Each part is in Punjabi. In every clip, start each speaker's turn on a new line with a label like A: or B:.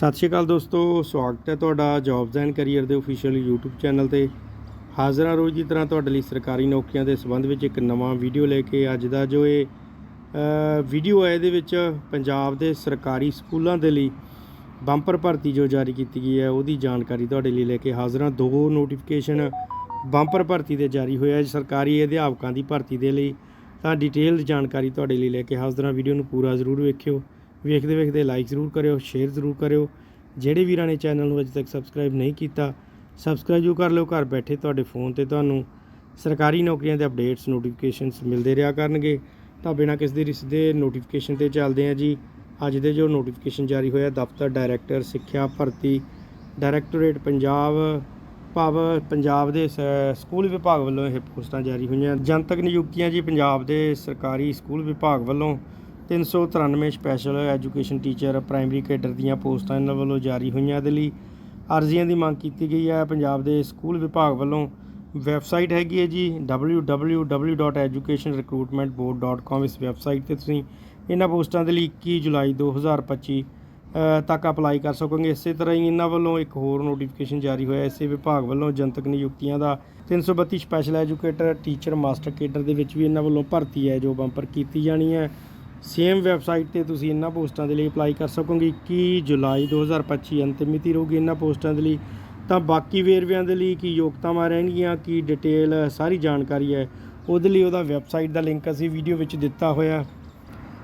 A: ਸਤਿ ਸ਼੍ਰੀ ਅਕਾਲ ਦੋਸਤੋ, ਸਵਾਗਤ ਹੈ ਤੁਹਾਡਾ ਜੌਬਸ ਐਂਡ ਕੈਰੀਅਰ ਦੇ ਅਫੀਸ਼ੀਅਲ YouTube ਚੈਨਲ ਤੇ। ਹਾਜ਼ਰ ਹਾਂ ਰੋਜ਼ ਦੀ ਤਰ੍ਹਾਂ ਤੁਹਾਡੇ ਲਈ ਸਰਕਾਰੀ ਨੌਕਰੀਆਂ ਦੇ ਸੰਬੰਧ ਵਿੱਚ ਇੱਕ ਨਵਾਂ ਵੀਡੀਓ ਲੈ ਕੇ ਅੱਜ ਦਾ ਜੋ ਇਹ ਵੀਡੀਓ ਹੈ ਇਹਦੇ ਵਿੱਚ ਪੰਜਾਬ ਦੇ ਸਰਕਾਰੀ ਸਕੂਲਾਂ ਦੇ ਲਈ ਬੰਪਰ ਭਰਤੀ ਜੋ ਜਾਰੀ ਕੀਤੀ ਗਈ ਹੈ, ਉਹਦੀ ਜਾਣਕਾਰੀ ਤੁਹਾਡੇ ਲਈ ਲੈ ਕੇ ਹਾਜ਼ਰ ਹਾਂ। ਦੋ ਨੋਟੀਫਿਕੇਸ਼ਨ ਬੰਪਰ ਭਰਤੀ ਦੇ ਜਾਰੀ ਹੋਇਆ ਹੈ। ਸਰਕਾਰੀ ਅਧਿਆਪਕਾਂ ਦੀ ਭਰਤੀ ਦੇ ਲਈ ਤਾਂ ਡਿਟੇਲ ਜਾਣਕਾਰੀ ਤੁਹਾਡੇ ਲਈ ਲੈ ਕੇ ਹਾਜ਼ਰ ਹਾਂ। ਵੀਡੀਓ ਨੂੰ ਪੂਰਾ ਜ਼ਰੂਰ ਵੇਖਿਓ। ਵੇਖਦੇ ਵੇਖਦੇ ਲਾਈਕ ਜ਼ਰੂਰ ਕਰਿਓ ਸ਼ੇਅਰ ਜ਼ਰੂਰ ਕਰਿਓ। ਜਿਹੜੇ ਵੀਰਾਂ ਨੇ ਚੈਨਲ ਨੂੰ ਅਜੇ ਤੱਕ ਸਬਸਕ੍ਰਾਈਬ ਨਹੀਂ ਕੀਤਾ ਸਬਸਕ੍ਰਾਈਬ ਜੋ ਕਰ ਲਿਓ। ਘਰ ਬੈਠੇ ਤੁਹਾਡੇ ਫੋਨ ਤੇ ਤੁਹਾਨੂੰ ਸਰਕਾਰੀ ਨੌਕਰੀਆਂ ਦੇ ਅਪਡੇਟਸ ਨੋਟੀਫਿਕੇਸ਼ਨਸ ਮਿਲਦੇ ਰਿਹਾ ਕਰਨਗੇ। ਤਾਂ ਬਿਨਾਂ ਕਿਸੇ ਦੀ ਰਿਸ ਦੇ ਨੋਟੀਫਿਕੇਸ਼ਨ ਤੇ ਚੱਲਦੇ ਹਾਂ ਜੀ। ਅੱਜ ਦੇ ਜੋ ਨੋਟੀਫਿਕੇਸ਼ਨ ਜਾਰੀ ਹੋਇਆ, ਦਫ਼ਤਰ ਡਾਇਰੈਕਟਰ ਸਿੱਖਿਆ ਭਰਤੀ ਡਾਇਰੈਕਟੋਰੇਟ ਪੰਜਾਬ, ਭਾਵ ਪੰਜਾਬ ਦੇ ਸ- ਸਕੂਲ ਵਿਭਾਗ ਵੱਲੋਂ ਇਹ ਪੋਸਟਾਂ ਜਾਰੀ ਹੋਈਆਂ। ਜਨਤਕ ਨਿਯੁਕਤੀਆਂ ਜੀ ਪੰਜਾਬ ਦੇ ਸਰਕਾਰੀ ਸਕੂਲ ਵਿਭਾਗ ਵੱਲੋਂ 393 special education teacher primary cadre ਦੀਆਂ ਪੋਸਟਾਂ ਇਹਨਾਂ ਵੱਲੋਂ ਜਾਰੀ ਹੋਈਆਂ। ਇਹਦੇ ਲਈ ਅਰਜ਼ੀਆਂ ਦੀ ਮੰਗ ਕੀਤੀ ਗਈ ਹੈ। ਪੰਜਾਬ ਦੇ ਸਕੂਲ ਵਿਭਾਗ ਵੱਲੋਂ ਵੈਬਸਾਈਟ ਹੈਗੀ ਹੈ ਜੀ www.educationrecruitmentboard.com ਇਸ ਵੈਬਸਾਈਟ ਤੇ ਤੁਸੀਂ ਇਹਨਾਂ ਪੋਸਟਾਂ ਦੇ ਲਈ 21 ਜੁਲਾਈ 2025 ਅ, ਤੱਕ ਅਪਲਾਈ ਕਰ ਸਕੋਗੇ। ਇਸੇ ਤਰ੍ਹਾਂ ਹੀ ਇਹਨਾਂ ਵੱਲੋਂ ਇੱਕ ਹੋਰ ਨੋਟੀਫਿਕੇਸ਼ਨ ਜਾਰੀ ਹੋਇਆ। ਇਸੇ ਵਿਭਾਗ ਵੱਲੋਂ ਜਨਤਕ ਨਿਯੁਕਤੀਆਂ ਦਾ 332 special educator teacher master cadre ਦੇ ਵਿੱਚ ਵੀ ਇਹਨਾਂ ਵੱਲੋਂ ਭਰਤੀ ਹੈ ਜੋ ਬੰਪਰ ਕੀਤੀ ਜਾਣੀ ਹੈ। ਸੇਮ ਵੈਬਸਾਈਟ ਤੇ ਤੁਸੀਂ ਇਹਨਾਂ ਪੋਸਟਾਂ ਦੇ ਲਈ ਅਪਲਾਈ ਕਰ ਸਕੋਗੇ। 21 ਜੁਲਾਈ 2025 ਅੰਤਿਮ ਮਿਤੀ ਰਹੂਗੀ ਇਹਨਾਂ ਪੋਸਟਾਂ ਦੇ ਲਈ। ਤਾਂ ਬਾਕੀ ਵੇਰਵਿਆਂ ਦੇ ਲਈ ਕੀ ਯੋਗਤਾਵਾਂ ਰਹਿਣਗੀਆਂ, ਕੀ ਡਿਟੇਲ ਸਾਰੀ ਜਾਣਕਾਰੀ ਹੈ। ਉਹਦੇ ਲਈ ਉਹਦਾ ਵੈਬਸਾਈਟ ਦਾ ਲਿੰਕ ਅਸੀਂ ਵੀਡੀਓ ਵਿੱਚ ਦਿੱਤਾ ਹੋਇਆ।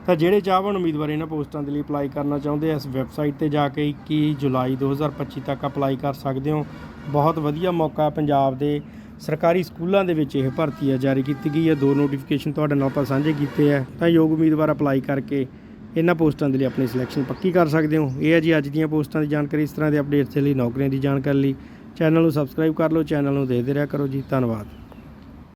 A: ਤਾਂ ਜਿਹੜੇ ਚਾਹਵਾਨ ਉਮੀਦਵਾਰ ਇਹਨਾਂ ਪੋਸਟਾਂ ਦੇ ਲਈ ਅਪਲਾਈ ਕਰਨਾ ਚਾਹੁੰਦੇ ਆ, ਇਸ ਵੈਬਸਾਈਟ ਤੇ ਜਾ ਕੇ 21 ਜੁਲਾਈ 2025 ਤੱਕ ਅਪਲਾਈ ਕਰ ਸਕਦੇ ਹੋ। ਬਹੁਤ ਵਧੀਆ ਮੌਕਾ ਹੈ ਪੰਜਾਬ ਦੇ ਸਰਕਾਰੀ ਸਕੂਲਾਂ ਦੇ ਵਿੱਚ ਇਹ ਭਰਤੀ ਹੈ, ਜਾਰੀ ਕੀਤੀ ਗਈ ਹੈ। ਦੋ ਨੋਟੀਫਿਕੇਸ਼ਨ ਤੁਹਾਡੇ ਨਾਲ ਆਪਾਂ ਸਾਂਝੇ ਕੀਤੇ ਆ ਤਾਂ ਯੋਗ ਉਮੀਦਵਾਰ ਅਪਲਾਈ ਕਰਕੇ ਇਹਨਾਂ ਪੋਸਟਾਂ ਦੇ ਲਈ ਆਪਣੀ ਸਿਲੈਕਸ਼ਨ ਪੱਕੀ ਕਰ ਸਕਦੇ ਹੋ। ਇਹ ਹੈ ਜੀ ਅੱਜ ਦੀਆਂ ਪੋਸਟਾਂ ਦੀ ਜਾਣਕਾਰੀ, ਇਸ ਤਰ੍ਹਾਂ ਦੇ ਅਪਡੇਟਸ ਦੇ ਲਈ ਨੌਕਰੀਆਂ ਦੀ ਜਾਣਕਾਰੀ ਲਈ। ਚੈਨਲ ਨੂੰ ਸਬਸਕ੍ਰਾਈਬ ਕਰ ਲਓ, ਚੈਨਲ ਨੂੰ ਦੇਖਦੇ ਰਿਹਾ ਕਰੋ ਜੀ। ਧੰਨਵਾਦ।